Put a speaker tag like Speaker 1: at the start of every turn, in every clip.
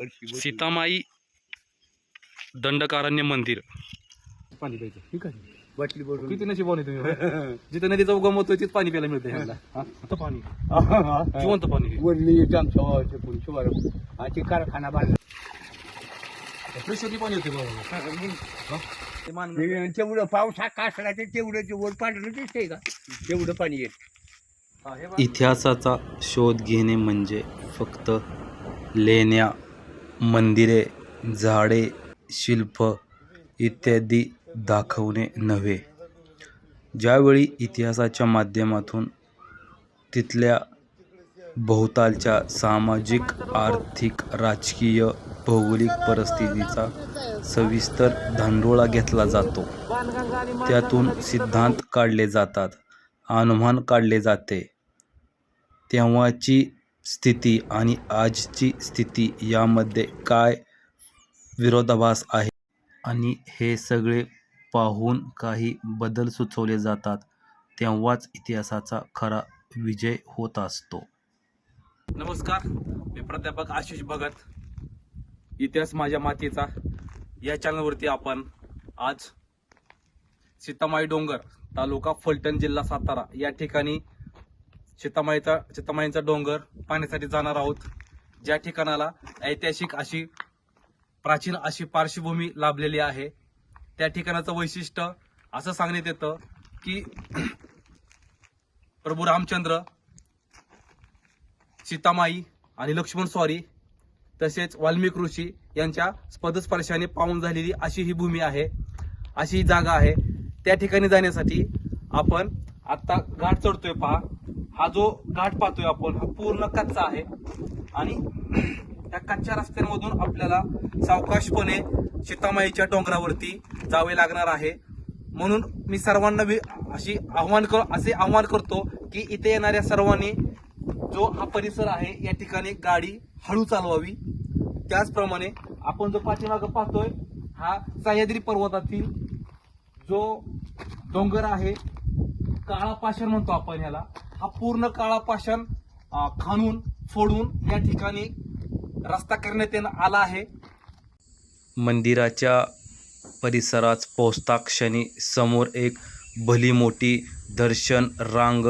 Speaker 1: सीतामाई दंडकारण्य मंदिर.
Speaker 2: पाणी प्यायचं. ठीक आहे.
Speaker 3: बाटली बसून
Speaker 2: किती नशिबाने तुम्ही? जिथं नदीचा उगम होतोय तिथं पाणी प्यायला मिळतं ह्यांना. हा? पाणी. जिवंत पाणी.
Speaker 3: शिवार आजची कारखाना बांधला.
Speaker 2: पाणी होते
Speaker 3: तेवढं पाऊस हा कासला ते तेवढं ते वर पांढरं दिसतंय का? तेवढं पाणी येत.
Speaker 2: हा, हे बघा.
Speaker 1: इतिहासाचा शोध घेणे म्हणजे फक्त लेण्या मंदिरे झाडे शिल्प इत्यादी दाखवणे नव्हे. ज्यावेळी इतिहासाच्या माध्यमातून तिथल्या भोवतालच्या सामाजिक आर्थिक राजकीय भौगोलिक परिस्थितीचा सविस्तर धांडोळा घेतला जातो. त्यातून सिद्धांत काढले जातात अनुमान काढले जाते. तेव्हाची स्थिती आणि आजची स्थिती यामध्ये काय विरोधाभास आहे? आणि हे सगळे पाहून काही बदल सुचवले जातात तेव्हाच इतिहासाचा खरा विजय होत असतो.
Speaker 2: नमस्कार मी प्राध्यापक आशिष भगत. इतिहास माझ्या मातीचा. या चॅनलवरती आपण आज सीतामाई डोंगर तालुका फलटण जिल्हा सातारा या ठिकाणी सीतामाईचा सीतामाईचा डोंगर पाहण्यासाठी जाणार आहोत. ज्या ठिकाणाला ऐतिहासिक अशी प्राचीन अशी पार्श्वभूमी लाभलेली आहे त्या ठिकाणाचं वैशिष्ट्य असं सांगण्यात येतं की प्रभू रामचंद्र सीतामाई आणि लक्ष्मण स्वारी तसेच वाल्मिक ऋषी यांच्या पदस्पर्शाने पाहून झालेली अशी ही भूमी आहे अशी ही जागा आहे. त्या ठिकाणी जाण्यासाठी आपण आत्ता घाट चढतोय पहा. हा जो घाट पाहतोय आपण हा पूर्ण कच्चा आहे. आणि त्या कच्च्या रस्त्यांमधून आपल्याला सावकाशपणे सीतामाईच्या डोंगरावरती जावे लागणार आहे. म्हणून मी सर्वांना अशी आव्हान कर असे आव्हान करतो की इथे येणाऱ्या सर्वांनी जो हा परिसर आहे या ठिकाणी गाडी हळू चालवावी. त्याचप्रमाणे आपण जो पाठीमागं पाहतोय हा सह्याद्री पर्वतातील जो डोंगर आहे काळा पाषाण म्हणतो आपण याला. हा पूर्ण काळा पाषाण खाणून फोडून या ठिकाणी रस्ता करण्यात येणं आला आहे.
Speaker 1: मंदिराच्या परिसरात पोहोचता क्षणी समोर एक भली मोठी दर्शन रांग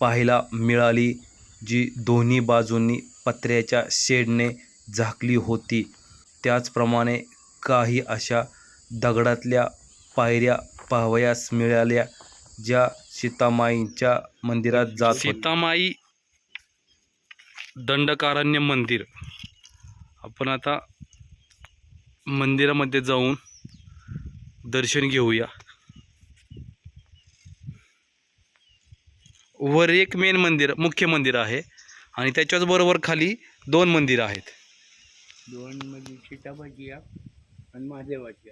Speaker 1: पाहायला मिळाली जी दोन्ही बाजूंनी पत्र्याच्या शेडने झाकली होती. त्याचप्रमाणे काही अशा दगडातल्या पायऱ्या पाहावयास मिळाल्या. ज्या सीतामाईच्या मंदिरात जात सीतामाई दंडकारण्य मंदिर. आपण आता मंदिरामध्ये जाऊन दर्शन घेऊया. वर एक मेन मंदिर मुख्य मंदिर आहे आणि त्याच्याच बरोबर खाली दोन मंदिरं आहेत.
Speaker 3: दोन मध्ये सीताबाची आणि महादेवाची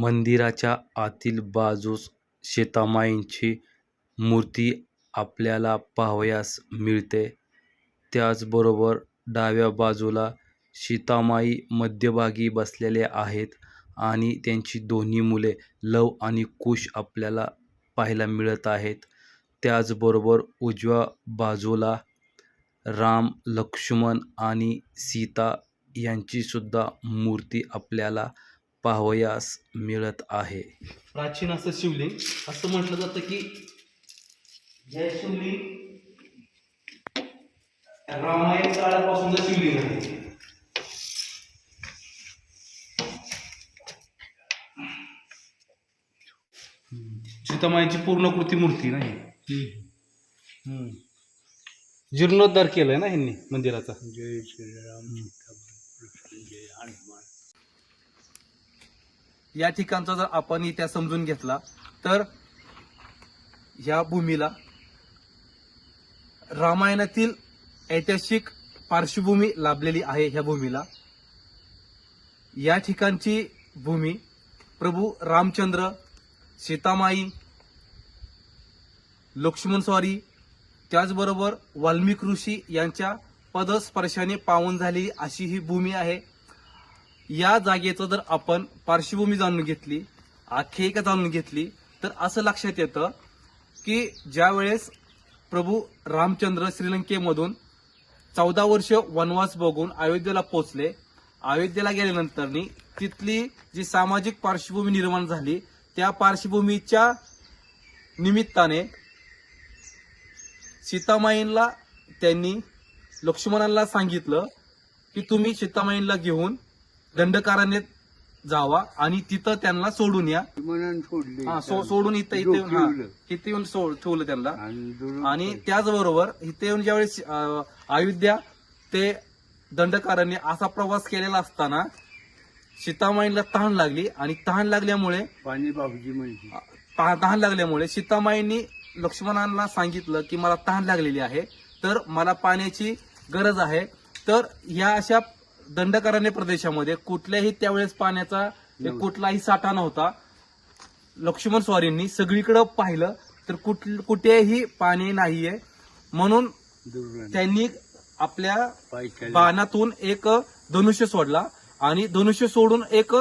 Speaker 1: मंदिराच्या आतील बाजूस सीतामाईंची मूर्ती आपल्याला पाहावयास मिळते. त्याचबरोबर डाव्या बाजूला सीतामाई मध्यभागी बसलेल्या आहेत आणि त्यांची दोन्ही मुले लव आणि कुश आपल्याला पाहायला मिळत आहेत. त्याचबरोबर उजव्या बाजूला राम लक्ष्मण आणि सीता यांची सुद्धा मूर्ती आपल्याला पाहावयास मिळत आहे.
Speaker 2: प्राचीन असं शिवलिंग असं म्हटलं जातं की हे शिवलिंग रामायण काळापासून शिवलिंग आहे. सीतामाईची पूर्ण कृती मूर्ती नाही. जीर्णोद्धार केलाय ना ह्यांनी मंदिराचा?
Speaker 3: जय श्रीराम कृष्ण जय हनुमान.
Speaker 2: या ठिकाणचा जर आपण इतिहास समजून घेतला तर ह्या भूमीला रामायणातील ऐतिहासिक पार्श्वभूमी लाभलेली आहे ह्या भूमीला. या ठिकाणची भूमी प्रभू रामचंद्र सीतामाई लक्ष्मण स्वारी त्याचबरोबर वाल्मिक ऋषी यांच्या पदस्पर्शाने पावन झालेली अशी ही भूमी आहे. या जागेचं जर आपण पार्श्वभूमी जाणून घेतली आख्यायिका जाणून घेतली तर असं लक्षात येतं की ज्यावेळेस प्रभू रामचंद्र श्रीलंकेमधून चौदा वर्ष वनवास बघून अयोध्येला पोचले अयोध्येला गेल्यानंतर तिथली जी सामाजिक पार्श्वभूमी निर्माण झाली त्या पार्श्वभूमीच्या निमित्ताने सीतामाईंना त्यांनी लक्ष्मणाला सांगितलं की तुम्ही सीतामाईंना घेऊन दंडकारण्यात जावा आणि तिथं त्यांना सोडून या.
Speaker 3: सोडले.
Speaker 2: हा, सो- सोडून इथं इथे येऊन- हा,
Speaker 3: ठेवलं.
Speaker 2: इथे येऊन सोड ठेवलं त्यांना.
Speaker 3: आणि दुरून-
Speaker 2: आणि त्याचबरोबर इथे येऊन ज्यावेळेस अं, अयोध्या ते दंडकारण्य असा प्रवास केलेला असताना सीतामाईला तहान लागली आणि तहान लागल्यामुळे
Speaker 3: पाणी बाबूजी म्हणजे
Speaker 2: ता- तहान लागल्यामुळे सीतामाईंनी लक्ष्मणांना सांगितलं की मला तहान लागलेली आहे तर मला पाण्याची गरज आहे. तर ह्या अशा दंडकारण्य प्रदेशामध्ये कुठल्याही त्यावेळेस पाण्याचा एक कुठलाही साठा नव्हता. लक्ष्मण स्वारींनी सगळीकडे पाहिलं तर कुठ कुठेही पाणी नाहीये. म्हणून त्यांनी आपल्या बाणातून एक धनुष्य सोडला आणि धनुष्य सोडून एक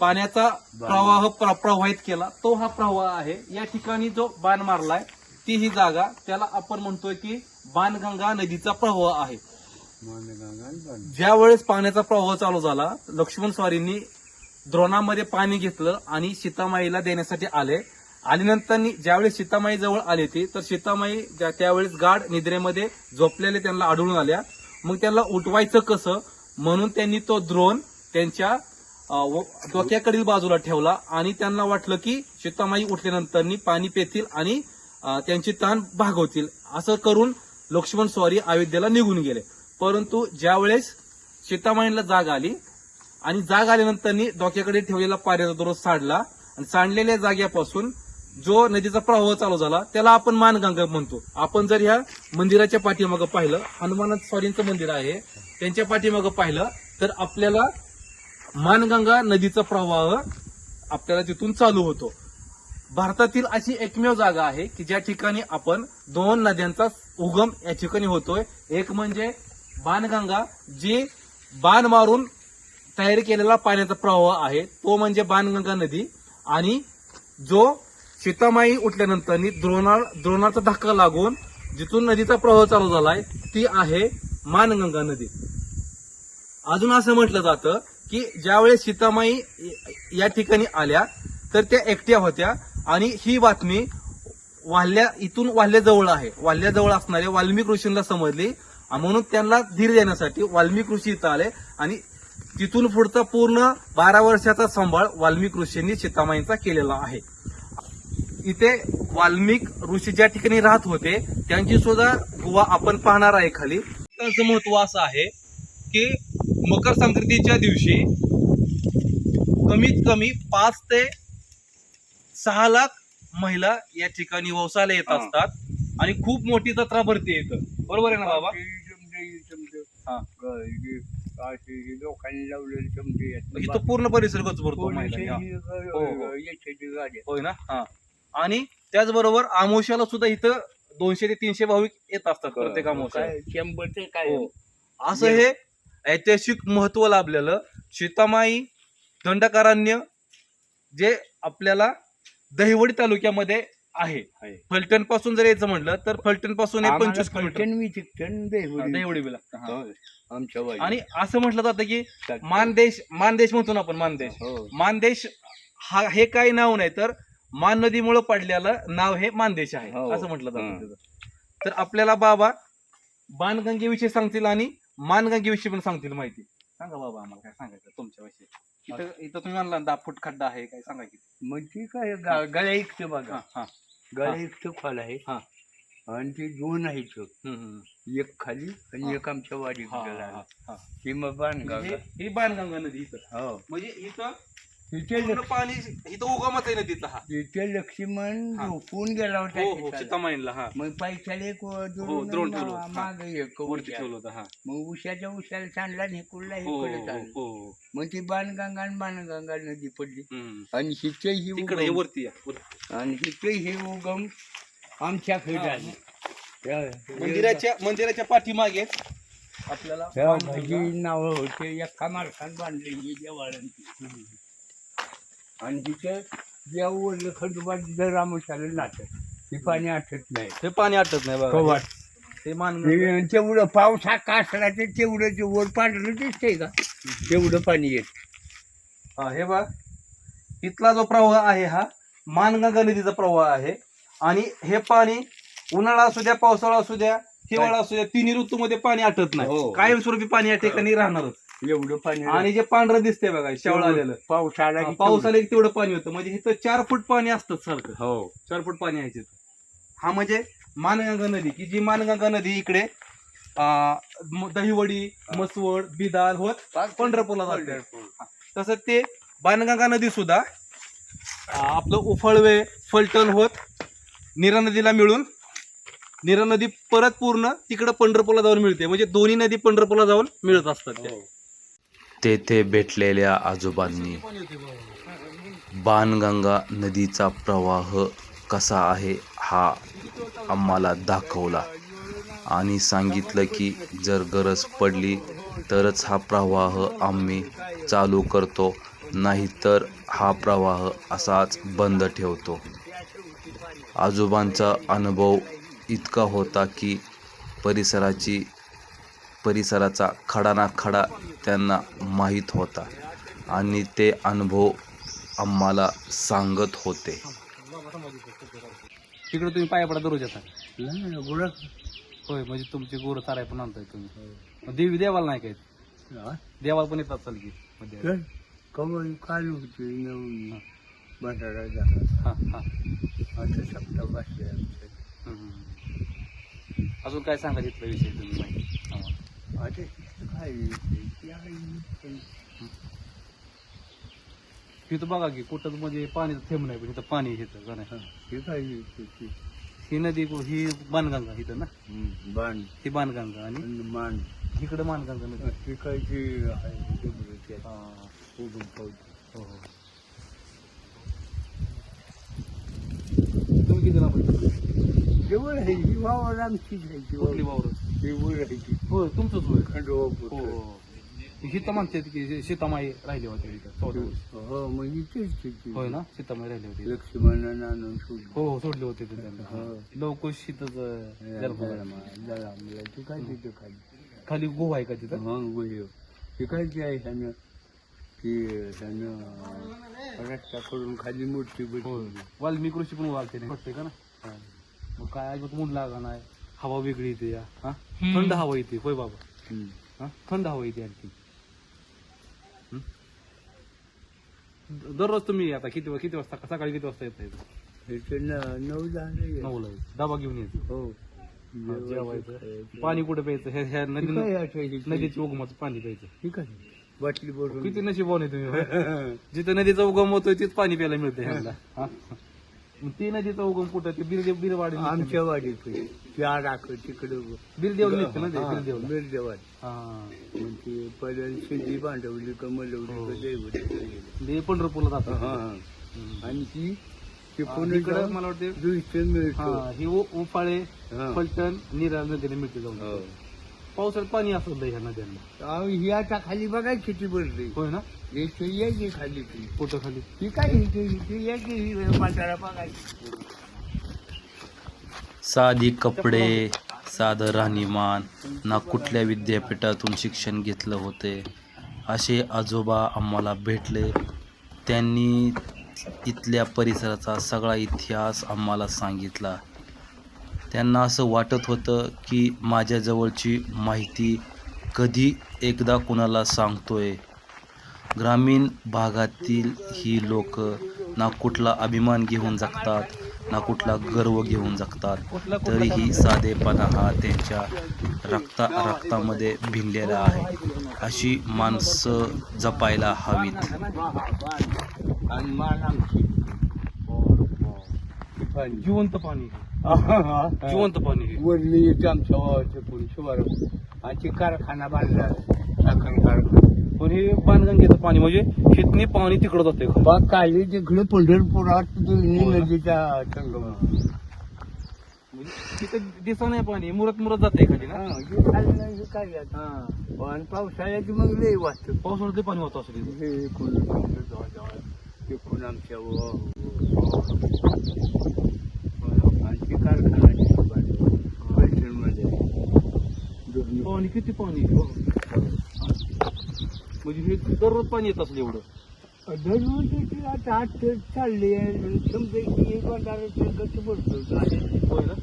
Speaker 2: पाण्याचा प्रवाह प्र- प्रवाहित केला. तो हा प्रवाह आहे. या ठिकाणी जो बाण मारलाय ती ही जागा त्याला आपण म्हणतोय की बाणगंगा नदीचा प्रवाह आहे. ज्या वेळेस पाण्याचा प्रवाह चालू झाला लक्ष्मण स्वारींनी द्रोणामध्ये पाणी घेतलं आणि सीतामाईला देण्यासाठी आले. आल्यानंतर ज्यावेळेस सीतामाई जवळ आले ती तर सीतामाई ज्या- त्यावेळेस गाढ निद्रेमध्ये झोपलेले त्यांना आढळून आल्या. मग त्यांना उठवायचं कसं? म्हणून त्यांनी तो द्रोण त्यांच्या व- डोक्याकडील बाजूला ठेवला आणि त्यांना वाटलं की सीतामाई उठल्यानंतर पाणी पेतील आणि त्यांची ताण भागवतील. असं करून लक्ष्मण स्वारी अयोध्येला निघून गेले. परंतु ज्यावेळेस सीतामाईला जाग आली आणि जाग आल्यानंतर डोक्याकडे ठेवलेला पाऱ्याचा दररोज साडला आणि सांडलेल्या जाग्यापासून जो नदीचा प्रवाह चालू झाला त्याला आपण मानगंगा म्हणतो. आपण जर ह्या मंदिराच्या पाठीमागं पाहिलं हनुमान स्वारींचं मंदिर आहे त्यांच्या पाठीमागं पाहिलं तर आपल्याला मानगंगा नदीचा प्रवाह आपल्याला तिथून चालू होतो. भारतातील अशी एकमेव जागा आहे की ज्या ठिकाणी आपण दोन नद्यांचा उगम या ठिकाणी होतोय. एक म्हणजे बाणगंगा जी बाण मारून तयार केलेला पाण्याचा प्रवाह आहे तो म्हणजे बाणगंगा नदी. आणि जो सीतामाई उठल्यानंतर द्रोणा द्रोणाचा धक्का लागून जिथून नदीचा प्रवाह चालू झालाय ती आहे मानगंगा नदी. अजून असं म्हटलं जातं की ज्यावेळेस सीतामाई या ठिकाणी आल्या तर त्या एकट्या होत्या. आणि ही बातमी वाल्ल्या इथून वाल्ल्याजवळ आहे. वाल्ल्याजवळ असणाऱ्या वाल्मिक ऋषींना समजली. म्हणून त्यांना धीर देण्यासाठी वाल्मिक ऋषी इथं आले. आणि तिथून पुढचा पूर्ण बारा वर्षाचा सांभाळ वाल्मिक ऋषींनी सीतामाईंचा केलेला आहे. इथे वाल्मिक ऋषी ज्या ठिकाणी राहत होते त्यांची सुद्धा गुहा आपण पाहणार आहे खाली. त्यांचं महत्त्व असं आहे की मकर संक्रांतीच्या दिवशी कमीत कमी पाच ते सहा लाख महिला या ठिकाणी व्यवसायाला येत. असतात. आणि खूप मोठी जत्रा भरते इथं. बरोबर आहे ना बाबा? हा.
Speaker 3: ग- हे हे लोकांनी लावलेले समजे आहेत.
Speaker 2: इथं पूर्ण परिसर गच भरतो महिलांनी, हा.
Speaker 3: हे ग-
Speaker 2: हो, हो.
Speaker 3: याच्याची गाडी.
Speaker 2: होय ना हा आणि त्याचबरोबर आमोशाला सुद्धा इथं दोनशे ते तीनशे भाविक येत असतात प्रत्येक आमोशाला
Speaker 3: काय शंभर ते काय
Speaker 2: हो. असं हे ऐतिहासिक महत्त्व लाभलेलं सीतामाई दंडकारण्य जे आपल्याला दहिवडी तालुक्यामध्ये आहे. फलटणपासून जर यायचं म्हटलं तर फलटणपासून हे पंचवीस किलोमीटर. लागतं
Speaker 3: आमच्या.
Speaker 2: आणि असं म्हटलं जातं की. मानदेश मानदेश म्हणतो ना आपण मानदेश.
Speaker 3: हो.
Speaker 2: मानदेश हा हे काही नाव नाही तर मान नदीमुळे पडलेलं नाव हे मानदेश आहे.
Speaker 3: हो.
Speaker 2: असं म्हटलं जातं. तर आपल्याला बाबा बाणगंगेविषयी सांगतील आणि मानगंगेविषयी पण सांगतील माहिती. सांगा बाबा आम्हाला काय सांगायचं तुमच्याविषयी. इथं इथं तुम्ही म्हणला दहा फूट खड्डा आहे काय सांगा की.
Speaker 3: ती काय गळ्या इकतं बघा. गळ्या इकतं खोल आहे
Speaker 2: हा.
Speaker 3: आणि ती दोन आहे इथं.
Speaker 2: हम्म, हम्म.
Speaker 3: एक खाली आणि. एक आमच्या वाडी
Speaker 2: हा, हा, हा, हा.
Speaker 3: ती मग बांधगा
Speaker 2: हे- ही बाणगंगा नदी इथं
Speaker 3: हो
Speaker 2: म्हणजे इथं पूर्ण पाणी इथं उगमच आहे नदीचा हा
Speaker 3: लक्ष्मण. झोपून गेला होता
Speaker 2: हो हो
Speaker 3: शेताला.
Speaker 2: हा
Speaker 3: मग पैशाला एक
Speaker 2: हो, द्रोण ठेवलं होतं. हा.
Speaker 3: माग
Speaker 2: वरती होतं हा
Speaker 3: मग उशाच्या उशाला सांडला आणि हिकुडला
Speaker 2: हो हो,
Speaker 3: चालला
Speaker 2: हो हो
Speaker 3: मग ती बाणगंगा आणि बाणगंगा नदी पडली
Speaker 2: हम्म.
Speaker 3: आणि हिचे ही
Speaker 2: तिकडे हे
Speaker 3: उगम
Speaker 2: वरती या वरती.
Speaker 3: आणि हिचे हे उगम आमच्या
Speaker 2: मंदिराच्या मंदिराच्या पाठीमागे आपल्याला
Speaker 3: त्या
Speaker 2: बाणगंगा-
Speaker 3: भाजी नावं होते एका माणसानं बांधलेली देवाळांची आणि तिथं जेव्हा वरलं खंडोबा तिथं रामशाला नाटक ते पाणी आटत नाही.
Speaker 2: हे पाणी आटत नाही बघा.
Speaker 3: कवाट
Speaker 2: हे मान
Speaker 3: ते तेवढं पाऊस हा कासला ते तेवढं ते वर पांढरं दिसतंय का तेवढं पाणी येत.
Speaker 2: हा हे बघ. इथला जो प्रवाह आहे हा मानगंगा नदीचा प्रवाह आहे. आणि हे पाणी उन्हाळा असू द्या पावसाळा असू द्या हिवाळा असू द्या तिन्ही ऋतूमध्ये पाणी आटत नाही.
Speaker 3: हो.
Speaker 2: कायमस्वरूपी पाणी या ठिकाणी राहणारच.
Speaker 3: एवढं पाणी
Speaker 2: आणि जे पांढरं दिसतंय बघा शेवळ आलेलं.
Speaker 3: पाऊस आला
Speaker 2: हा,
Speaker 3: की
Speaker 2: पाऊस आला की तेवढं पाणी होतं. म्हणजे इथं चार फूट पाणी असतं सारखं.
Speaker 3: हो.
Speaker 2: चार फूट पाणी आहे हा म्हणजे मानगंगा नदी की जी मानगंगा नदी इकडे दहिवडी मसवड बिदाल होत पंढरपूरला जाते. तसं ते बाणगंगा नदी सुद्धा आपलं उफळवे फलटण होत नीरा नदीला मिळून नीरा नदी परत पूर्ण तिकडं पंढरपूरला जाऊन मिळते. म्हणजे दोन्ही नदी पंढरपूरला जाऊन मिळत असतात त्या.
Speaker 1: तेथे भेटलेल्या आजोबांनी. बाणगंगा नदीचा प्रवाह कसा आहे हा आम्हाला दाखवला आणि सांगितलं की जर गरज पडली तरच हा प्रवाह आम्ही चालू करतो नाहीतर हा प्रवाह असाच बंद ठेवतो. आजोबांचा अनुभव इतका होता की परिसराची परिसराचा खडा ना खडा त्यांना माहीत होता आणि ते अनुभव आम्हाला सांगत होते.
Speaker 2: तिकडे तुम्ही पाया पडा दररोज येतात
Speaker 3: नाही, गुरं-
Speaker 2: होय म्हणजे तुमचे गोर चाराय पण आणताय तुम्ही. देवी देवाला नाही काय?
Speaker 3: हा?
Speaker 2: देवाला पण येतात चाल की मध्ये.
Speaker 3: तर कवळ काल होते नवीन बटाटा झाला.
Speaker 2: हा हा.
Speaker 3: आता सप्ताह बसले आमचे.
Speaker 2: हम्म. अजून काय सांगा तिथला विषय तुम्ही माहिती.
Speaker 3: आता काय.
Speaker 2: तिथं बघा की कुठं म्हणजे पाणीचं थेंब नाही पण इथं पाणी येतं का नाही
Speaker 3: ते काय
Speaker 2: ही नदी को- ही बाणगंगा इथं ना
Speaker 3: बाण
Speaker 2: ही बाणगंगा आणि
Speaker 3: मान
Speaker 2: इकडे मानगंगा नदी
Speaker 3: ते काय ते आहे ते
Speaker 2: हा. हो हो तुम्ही किती लांब आहे?
Speaker 3: जवळ आहे ही वावर आमचीच आहे ती
Speaker 2: कुठली
Speaker 3: वावर.
Speaker 2: वावर
Speaker 3: ही वर आहे ती.
Speaker 2: होय तुमचंच होय.
Speaker 3: खंडोबा
Speaker 2: हो
Speaker 3: पुत्र.
Speaker 2: हो. सीता म्हणते की सीतामाई राहिली होती इथं चौदा वर्ष.
Speaker 3: हो ते ती.
Speaker 2: होय ना सीतामाई राहिली होती
Speaker 3: लक्ष्मणानं आणून सोडलं.
Speaker 2: हो हो सोडले होते ते त्यांना.
Speaker 3: हो.
Speaker 2: लवकुश शीतच जन्म
Speaker 3: जरा मला ते काय तिथं खाली?
Speaker 2: खाली गुहा आहे का तिथं?
Speaker 3: हा गोय ते काय ते आहे ह्यानं की ह्यानं रस्ता करून खाली मूर्ती
Speaker 2: होय.
Speaker 3: बसवली.
Speaker 2: वाल्मिक ऋषी पण नाही. वाटते का ना? मग काय अजिबात मूड लागा नाही. हवा वेगळी येते या. हा? थंड हवा येते. होय बाबा. हा? थंड हवा येते आणखी हं? द- दररोज तुम्ही आता किती वा- किती वाजता सकाळी किती वाजता येत
Speaker 3: हे ते न- नऊ झाले
Speaker 2: नऊला डबा घेऊन येतो
Speaker 3: हो.
Speaker 2: हा, जेवायचं पाणी कुठे प्यायचं? ह्या ह्या नदी
Speaker 3: आहे.
Speaker 2: नदीच्या उगमाचं पाणी प्यायचं.
Speaker 3: ठीक आहे. बाटली भरून
Speaker 2: किती नशिबाने तुम्ही होय? जिथं नदीचा उगम होतोय तिथं पाणी प्यायला मिळतं ह्यांना. हा? मग ती नदीचा उगम कुठं? ते बिरदेव बिरवाडी
Speaker 3: आमच्या वाडीत त्या राख तिकडे
Speaker 2: बिरदेव निघते ना ते? हा
Speaker 3: मग ते पहिल्या शेती बांधवली कमलवली
Speaker 2: हो. ते पंढरपूरला जातात.
Speaker 3: हा. आणि ती ते
Speaker 2: हा,
Speaker 3: पुणे
Speaker 2: इकडं
Speaker 3: जाऊन
Speaker 2: मला वाटते
Speaker 3: मिळतो.
Speaker 2: हा ही उ- उफाळे
Speaker 3: हा.
Speaker 2: फलटण निरा नदीने मिळते जाऊन
Speaker 3: हो.
Speaker 2: पावसाळ्यात पाणी असलं ह्या नद्यांना.
Speaker 3: अहो, ही आता खाली बघा किती भरली.
Speaker 2: होय ना?
Speaker 3: इथे यायची खाली ती.
Speaker 2: कुठं खाली?
Speaker 3: ती काय इथे इथे यायची म्हातारा बघायची
Speaker 1: साधी कपडे साधं राहणीमान ना कुठल्या विद्यापीठातून शिक्षण घेतलं होते. असे आजोबा आम्हाला भेटले. त्यांनी इथल्या परिसराचा सगळा इतिहास आम्हाला सांगितला. त्यांना असं वाटत होतं की माझ्याजवळची माहिती कधी एकदा कुणाला सांगतोय. ग्रामीण भागातील ही लोक ना कुठला अभिमान घेऊन जगतात ना कुठला गर्व घेऊन जगतात. तरीही साधेपणा हा त्यांच्या रक्ता रक्तामध्ये भिनलेला आहे. अशी माणसं जपायला हवीत.
Speaker 3: आमची.
Speaker 2: जिवंत पाणी.
Speaker 3: जिवंत
Speaker 2: पाणी.
Speaker 3: वरली येते आमच्या शिवार आणि ते कारखाना बांधला. साखर कारखाना.
Speaker 2: पण हे बाणगंगेचं पाणी म्हणजे हितनी पाणी तिकडं जाते
Speaker 3: बघ काही तिकडे पंढरपुरात दोन्ही? नदीच्या संगम
Speaker 2: तिथं दिसा नाही पाणी मुरत मुरत जाते खाली ना?
Speaker 3: हा, हे काय आता.
Speaker 2: हा
Speaker 3: आणि पावसाळ्यात मग लई वाटतं.
Speaker 2: पावसाळ्यात लय पाणी होतं असं तिथं.
Speaker 3: हे कोण ते कोण आमच्या व- व- आणि ते कारखान्याचे पैठणमध्ये. दोन्ही
Speaker 2: पाणी किती पाणी? म्हणजे हे दररोज पाणी येत असेल एवढं.
Speaker 3: दररोज आता आठ चालले भरतो
Speaker 2: होय ना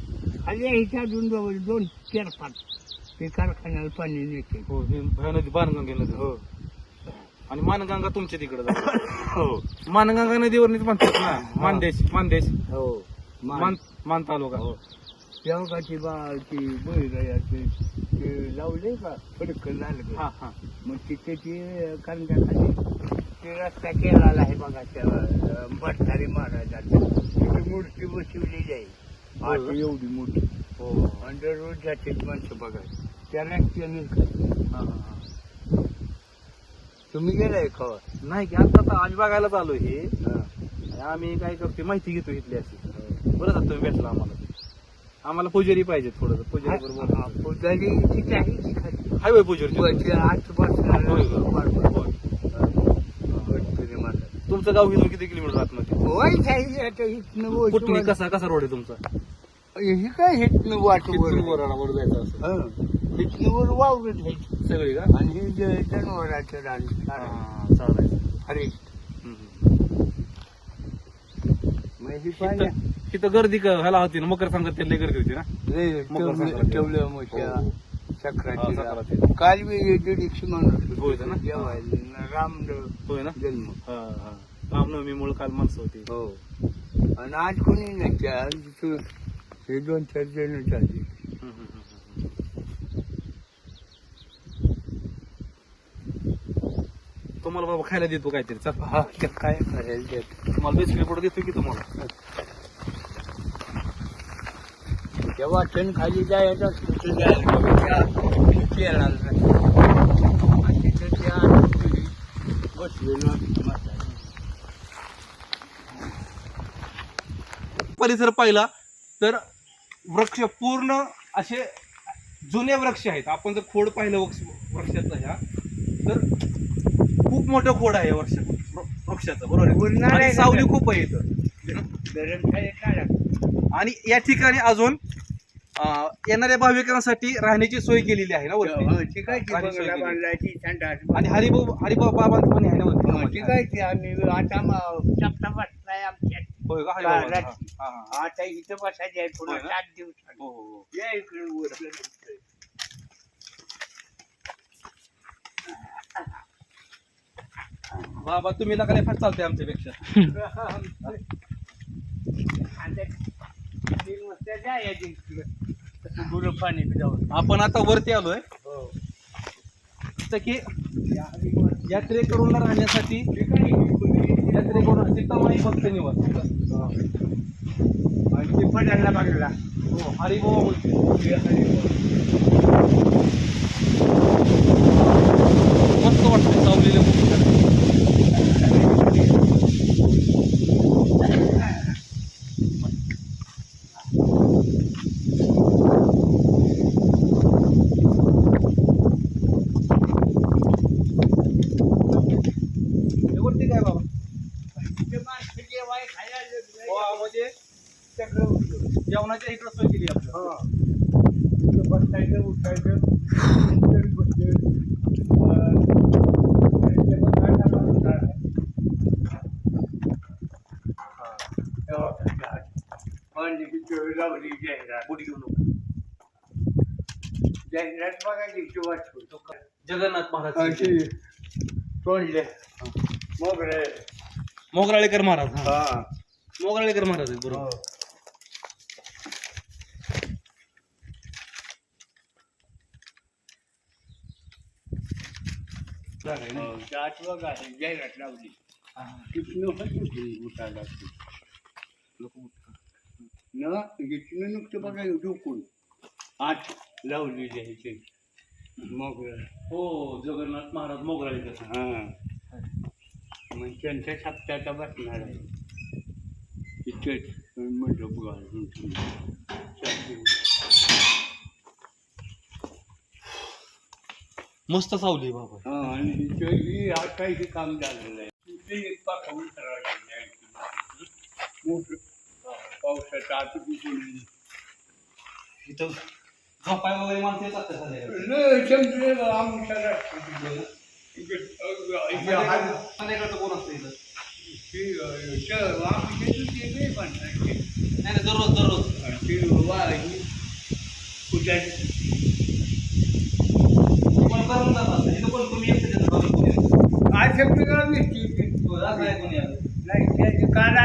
Speaker 3: खाली ह्याच्या अजून जवळ दोन चार पाच ते कारखान्याला पाणी
Speaker 2: हो हे नदी बाणगंगा नदी.
Speaker 3: हो.
Speaker 2: आणि मानगंगा तुमच्या तिकडे
Speaker 3: हो.
Speaker 2: मानगंगा नदीवरनीच म्हणतात ना. मानदेश मानदेश.
Speaker 3: हो.
Speaker 2: मान मान तालुका.
Speaker 3: हो तेव्हा बा ती लावले का? फडक लागलं
Speaker 2: हा हा.
Speaker 3: मग तिथे ते खाली ते रस्ता केलेला आहे बघा त्या भटणारी महाराजांचा. तिथे मूर्ती बसवलेली आहे.
Speaker 2: का?
Speaker 3: आता एवढी मोठी.
Speaker 2: हो.
Speaker 3: आणि दररोज जाते माणसं बघा. त्या रस्त्याने.
Speaker 2: हा, हा, हा.
Speaker 3: तुम्ही गेलाय का?
Speaker 2: नाही की आता आता आम्ही बघायला चालू हे. आम्ही काय करतो माहिती घेतो इथली अशी. बरं झालं तुम्ही भेटला आम्हाला. आम्हाला पुजारी पाहिजे थोडं पुजारी
Speaker 3: हा,
Speaker 2: बरोबर
Speaker 3: पुजारी तिथे आहे की खाली?
Speaker 2: पुजारी होय का? तुमचं गाव इथून किती किलोमीटर आतमध्ये
Speaker 3: होय आहे आता इथनं
Speaker 2: कुठून कसा कसा रोड आहे तुमचा?
Speaker 3: हे काय हिटनं वाट वर
Speaker 2: इथून वराडावर जायचं असं.
Speaker 3: हं. हिटनं वर वावरत आहे
Speaker 2: सगळी का?
Speaker 3: आणि हे जे जनावरांचं रान
Speaker 2: हा, चालायचं
Speaker 3: अरे.
Speaker 2: हम्म, हम्म.
Speaker 3: मग ही पाहिजे
Speaker 2: इथं गर्दी क- ह्याला होती ना मकर संक्रांत लई गर्दी होती ना? मकर संक्रांती.
Speaker 3: ठेवलं मोठ्या
Speaker 2: हो.
Speaker 3: सक्रातीला. काल माणूस
Speaker 2: होय ना?
Speaker 3: जेवायला. राम
Speaker 2: होय ना?
Speaker 3: जन्म.
Speaker 2: हा हा. रामनवमीमुळे काल माणसं होती.
Speaker 3: हो. आणि आज कोणी नाही त्या आज तू- हे दोन चार जण झाली
Speaker 2: हम्म, हम्म, हम्म, हम्म. तुम्हाला बाबा खायला देतो काहीतरी चल.
Speaker 3: हा ते काय करायला त्यात
Speaker 2: तुम्हाला बिस्किट पुढे देतो की तुम्हाला?
Speaker 3: त्या वाचन खाली जायचं कुठे जायला केला आणि तिथं त्या बसलेलं म्हातारं.
Speaker 2: परिसर पाहिला तर वृक्ष पूर्ण असे जुने वृक्ष आहेत आपण जर खोड पाहिलं वृक्ष- वृक्षाचं ह्या तर खूप मोठं खोड आहे वृक्ष वृक्षाचं बरोबर आहे सावली
Speaker 3: ते?
Speaker 2: खूप आहे इथं आणि या ठिकाणी अजून येणाऱ्या भाविकांसाठी राहण्याची सोय केलेली आहे ना वरती?
Speaker 3: हो,
Speaker 2: राहण्याची सोय
Speaker 3: बंगला
Speaker 2: केलेली.
Speaker 3: संडास
Speaker 2: आणि हरिभाऊ हरिभाऊ बाबांचं पण आहे ना
Speaker 3: हो,
Speaker 2: वरती
Speaker 3: ठीक आहे ती आम्ही आता म- चपटा बसलाय आमच्यात.
Speaker 2: होय का? हरिभाऊ
Speaker 3: का-
Speaker 2: हा, हा, हा.
Speaker 3: आता इथं बसायचं आहे पुन्हा
Speaker 2: होय ना?
Speaker 3: सात दिवसात.
Speaker 2: हो, हो, हो.
Speaker 3: या इकडे वर.
Speaker 2: बाबा तुम्ही नका फार चालते आमच्यापेक्षा.
Speaker 3: आता तीन वाजता जायचं इकडं गुरं पाणी जाऊन
Speaker 2: आपण आता वरती आलोय.
Speaker 3: हो.
Speaker 2: तर की यात्रेकरूंना राहण्यासाठी यात्रेकरून सीतामाई भक्त निवास.
Speaker 3: आणि ते पडायला लागला
Speaker 2: हो हरिभाऊ बोलते. मस्त वाटतंय सावलेले खूप वरती काय बाबा
Speaker 3: तिथे माणसं जेवाय खायला लागले.
Speaker 2: हो, म्हणजे
Speaker 3: सगळं उठलं.
Speaker 2: जेवणाच्या इकडं सोय केली आपलं
Speaker 3: हा. बसायचं उठायचं. हा. जाहिरात बघायची की वाचतो
Speaker 2: जगन्नाथ महाराज
Speaker 3: तोंडले मोगरे
Speaker 2: मोगराळेकर महाराज. हा. मोगराळेकर महाराज आहेत बरोबर.
Speaker 3: हो. हो, हे जाहिरात लावली तिथनं होती उठायला न इथनं नुकतं बघा डोकून आठ लावलेली आहे ते मग
Speaker 2: हो. जगन्नाथ महाराज मोगराळेकर.
Speaker 3: हा. मग त्यांच्या सप्त्याचा बसणार आहे. इथेच म्हटलं बघा
Speaker 2: मस्त सावली बाबा.
Speaker 3: हा, आणि इथं ही हा काही काम झालेलं आहे. इथे एक. मोठं. पावसाचं आता
Speaker 2: इथं झोपाय वगैरे माणसं येतात
Speaker 3: आमच्या
Speaker 2: संध्याकाळचं कोण असतं इथं
Speaker 3: नाही.
Speaker 2: नाही नाही, दररोज दररोज. तुम्हाला करून जात असतं इथं कोण तुम्ही एकटं देता करून कोणी येतं?
Speaker 3: आज शब्द गाव येते ते.
Speaker 2: हो, असं आहे कोणी आलं
Speaker 3: नाही काल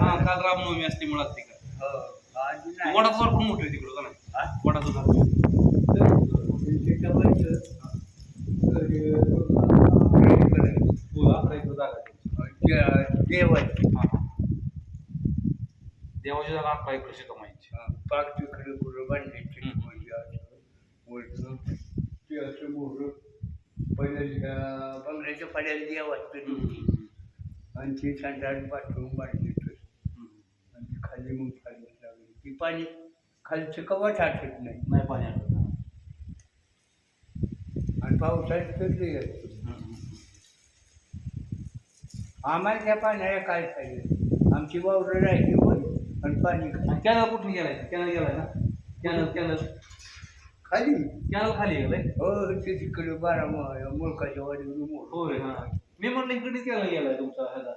Speaker 2: हा काल रामनवमी असते मुळात ते काय
Speaker 3: हो, आज नाही.
Speaker 2: वडाचं झाड पण मोठं आहे तिकडं का नाही
Speaker 3: हा?
Speaker 2: वडाचं झाड हो, अकरा एकर जागा आहे.
Speaker 3: देवाची
Speaker 2: हा, हा. देवाची जागा अकरा एकर शेतं माहिती
Speaker 3: पाक तिकडे गुरं बांधली
Speaker 2: हम्म.
Speaker 3: वरचं ते असं मोर पहिल्या बंगल्याच्या पाड्याला देव असतं आणि ती संडास बाथरूम बांधली आणि खाली मग खाली लागली ती पाणी खालचं कवच आठत नाही.
Speaker 2: नाही पाणी आलं
Speaker 3: आणि पावसाळ्यात ते असतं. आम्हाला त्या पाण्याला काय पाहिजे? आमची वावरं राहिली वर आणि पाणी
Speaker 2: कॅनल कुठून गेलाय? कॅनल गेलाय ना? Canal canal.
Speaker 3: खाली?
Speaker 2: कॅनल खाली गेलाय
Speaker 3: हो ते तिकडे बारा मुलकाच्या वाडीवर मोर.
Speaker 2: होय हा. मी म्हणलं इकडेच कॅनल गेलाय तुमचा ह्याचा.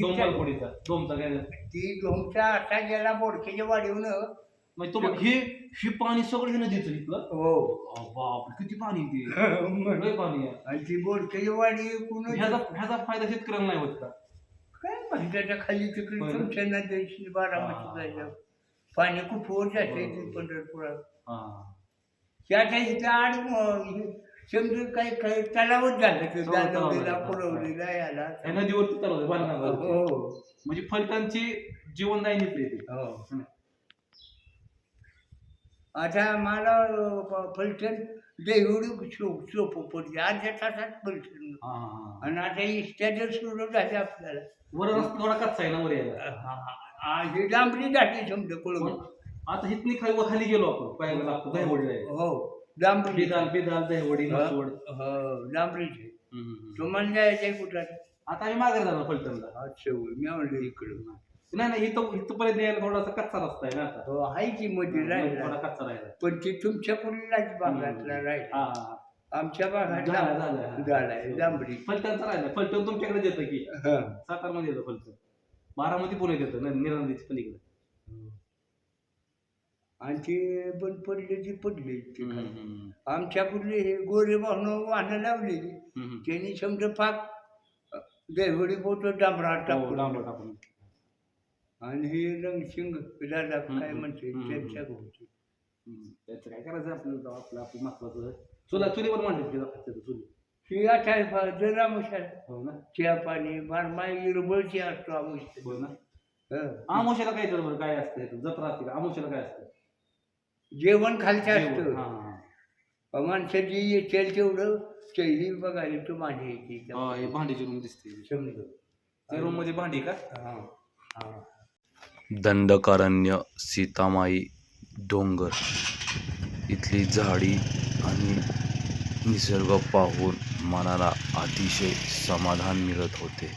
Speaker 2: डोंबलपुडीचा डोमचा कॅनल
Speaker 3: ती डोमचा असा गेला बोडकेच्या
Speaker 2: म्हणजे तुम्हाला हे हे पाणी सगळं हे नदीचं इथलं?
Speaker 3: हो.
Speaker 2: अहो, बापरे किती पाणी ते?
Speaker 3: आणि
Speaker 2: लय पाणी आहे.
Speaker 3: ती बोडकेची वाडी कुणा
Speaker 2: ह्याचा ह्याचा फायदा शेतकऱ्यांना नाही होत का?
Speaker 3: काय म्हणतात खाली तिकडे
Speaker 2: ना?
Speaker 3: तुमच्या बारामती जायचं. पाणी कुठवर जाते ते पंढरपुरात.
Speaker 2: हा.
Speaker 3: त्याच्या इथे आड समजून काही काही तलावच झालं ते
Speaker 2: सगळं तलाव
Speaker 3: दानवलीला
Speaker 2: झालं.
Speaker 3: पुरवलीला याला
Speaker 2: ह्या नदीवरती तलाव
Speaker 3: हो.
Speaker 2: म्हणजे फलटांची जीवनदायी ते
Speaker 3: हो
Speaker 2: हं.
Speaker 3: आता मला फलटण देवडी सोप सोपं पडली. अर्ध्या तासात फलटण.
Speaker 2: हा, हा, हा.
Speaker 3: आणि आता इष्ट्याचं सुरू झाले आपल्याला.
Speaker 2: वर रस्ता थोडा कच्चा आहे ना वर यायला?
Speaker 3: हा, हा, हा, ही डांबरी झाली समजा
Speaker 2: पण
Speaker 3: कोळवून
Speaker 2: आता हिथनी खाली वर खाली गेलो आपण. पाहायला लागतो दहीवडी आहे.
Speaker 3: हो.
Speaker 2: बेदाल बेदाल
Speaker 3: हो?
Speaker 2: हं, हं, हं.
Speaker 3: जायचंय कुठं
Speaker 2: आता आम्ही मागे जाणार फलटणला.
Speaker 3: अच्छा होय. मी म्हणलं इकडं
Speaker 2: नाही नाही इथं इथपर्यंत यायला थोडासा कच्चा रस्ता आहे ना आता.
Speaker 3: हो आहे की मध्ये
Speaker 2: थोडा
Speaker 3: राहिला.
Speaker 2: कच्चा राहिला.
Speaker 3: पण ते तुमच्या कुठलाच भागातला
Speaker 2: हा
Speaker 3: राहिला.
Speaker 2: हा, हा.
Speaker 3: आमच्या भागातला
Speaker 2: झालं, झालं, हा.
Speaker 3: झालाय डांबरी
Speaker 2: फलटणचा राहिला. फलटण तुमच्याकडे येतं की?
Speaker 3: हा.
Speaker 2: सातारमध्ये येतं फलटण. बारामती पुण्यात येतं न- निरांदीच्या पलीकडे.
Speaker 3: आणि ते बंद पडले ती पडले. आमच्या कुठले हे गोरे वाहन वाहनं लावलेली. त्यांनी समजा पाक देवडी बोट डांबरा
Speaker 2: हो,
Speaker 3: टाकून
Speaker 2: डांबर टाकून
Speaker 3: आणि हे रंगसिंग दादा काय म्हणते त्यांच्या. गोष्टी.
Speaker 2: त्याचं काय करायचं आपलं आपलं आपलं महत्वाचं? चुला चुलीवर चुली.
Speaker 3: ही आता जरा मुशाल
Speaker 2: हो ना.
Speaker 3: पाणी असतो आमुष
Speaker 2: हो ना. काय बरं असतं? जत्रा असते का? आमोशाला काय असतं?
Speaker 3: जेवण खालचं
Speaker 2: जेवण.
Speaker 3: असतं.
Speaker 2: हा, हा.
Speaker 3: माणसाची येतेल तेवढं चैली बघायला तू माझी येते
Speaker 2: हा, हे भांडीची रूम दिसते.
Speaker 3: समजा
Speaker 2: त्या रूममध्ये भांडी का?
Speaker 3: हा. हा.
Speaker 1: दंडकारण्य सीतामाई डोंगर. इथली झाडी आणि निसर्ग पाहून मनाला अतिशय समाधान मिळत होते.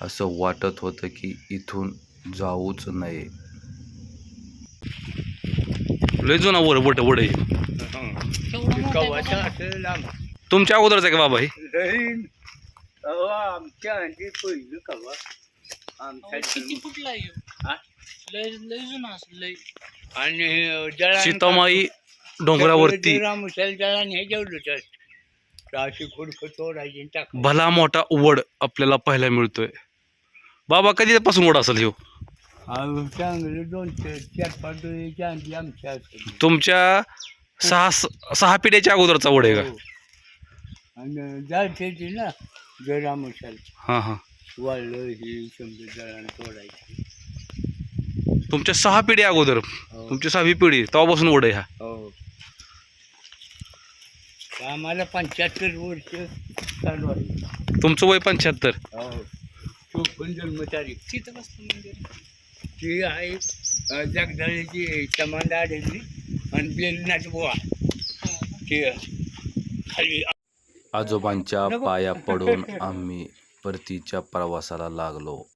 Speaker 1: असं वाटत होतं की इथून जाऊच नये. लय जुना वर बोट वड तुमच्या अगोदरच आहे का बाबा हे?
Speaker 3: आमच्या आधी पहिलं कवा? हा? आणि हे
Speaker 1: सीतामाई डोंगरावरती.
Speaker 3: हे
Speaker 1: भला मोठा वड आपल्याला पाहायला मिळतोय. बाबा कधीपासून वड असेल ह्यो?
Speaker 3: चांगले दोन चार पाच आमच्या.
Speaker 1: तुमच्या सहा सहा पिढ्याच्या अगोदरचा वड आहे का?
Speaker 3: हो. आणि ते ना
Speaker 1: हां हां.
Speaker 3: वाळलं ही समजा जळान तोडायची
Speaker 1: तुमच्या सहा पिढी अगोदर
Speaker 3: हो.
Speaker 1: तुमची सहावी पिढी तेव्हापासून वड आहे हा.
Speaker 3: हो. आम्हाला पंच्याहत्तर वर्ष चालू आहे.
Speaker 1: तुमचं वय पंच्याहत्तर.
Speaker 3: हो. चोपन्न जन्मतारीख.
Speaker 4: तिथं कसलं मंदिर
Speaker 3: ती आहे जगदळीची समांदा आढळली आणि बेलनाथ बुवा. ते खाली.
Speaker 1: आजोबांच्या पाया पडून आम्ही परतीच्या प्रवासाला लागलो.